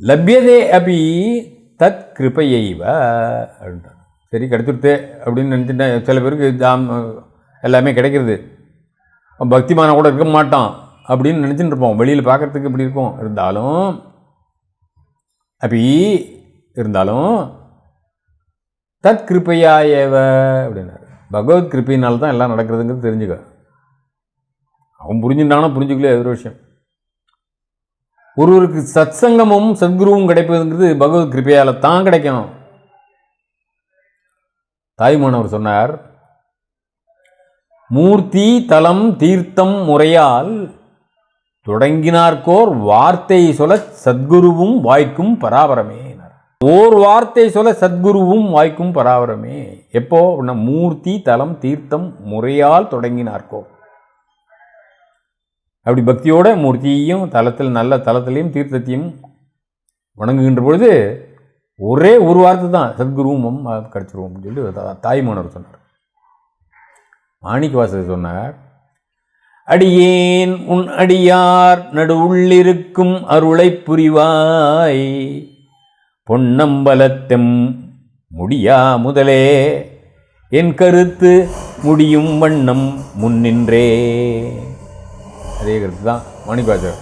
லப்யதே அபி தத் கிருபையைவ அப்படின்றாங்க சரி கிடைச்சிருத்தே அப்படின்னு நினச்சிட்டேன் சில பேருக்கு ஜாம் எல்லாமே கிடைக்கிறது. அவன் கூட இருக்க மாட்டான் அப்படின்னு நினச்சிட்டு இருப்போம். வெளியில் பார்க்கறதுக்கு இப்படி இருக்கும்? இருந்தாலும் அப்படி இருந்தாலும் தத் கிருப்பையாயவ அப்படின்னாரு. பகவத் கிருப்பையினால தான் எல்லாம் நடக்கிறதுங்கிறது தெரிஞ்சுக்க. அவன் புரிஞ்சுட்டானோ புரிஞ்சுக்கலையே ஒரு விஷயம். ஒருவருக்கு சத்சங்கமும் சத்குருவும் கிடைப்பதுங்கிறது பகவத் கிருப்பையால் தான் கிடைக்கும். தாய்மானவர் சொன்னார் மூர்த்தி தலம் தீர்த்தம் முறையால் தொடங்கினார்கோர் வார்த்தை சொல்ல சத்குருவும் வாய்க்கும் பராபரமே. ஓர் வார்த்தை சொல்ல சத்குருவும் வாய்க்கும் பராபரமே. எப்போ? மூர்த்தி தலம் தீர்த்தம் முறையால் தொடங்கினார்கோ அப்படி பக்தியோட மூர்த்தியையும் தலத்தில் நல்ல தலத்திலையும் தீர்த்தத்தையும் வணங்குகின்ற பொழுது ஒரே ஒரு வார்த்தை தான் சத்குருவும் கிடச்சிருவோம் அப்படின்னு சொல்லி தா- தாய்மானவர் சொன்னார். மாணிக்கவாசகர் சொன்னார் அடியேன் உன் அடியார் நடுவுள்ளிருக்கும் அருளைப் புரிவாய் பொன்னம்பலத்தெம் முடியா முதலே என் கருத்து முடியும் வண்ணம் முன்னின்றே. அதே கருத்து தான் மணி மாணிக்கவாசகர்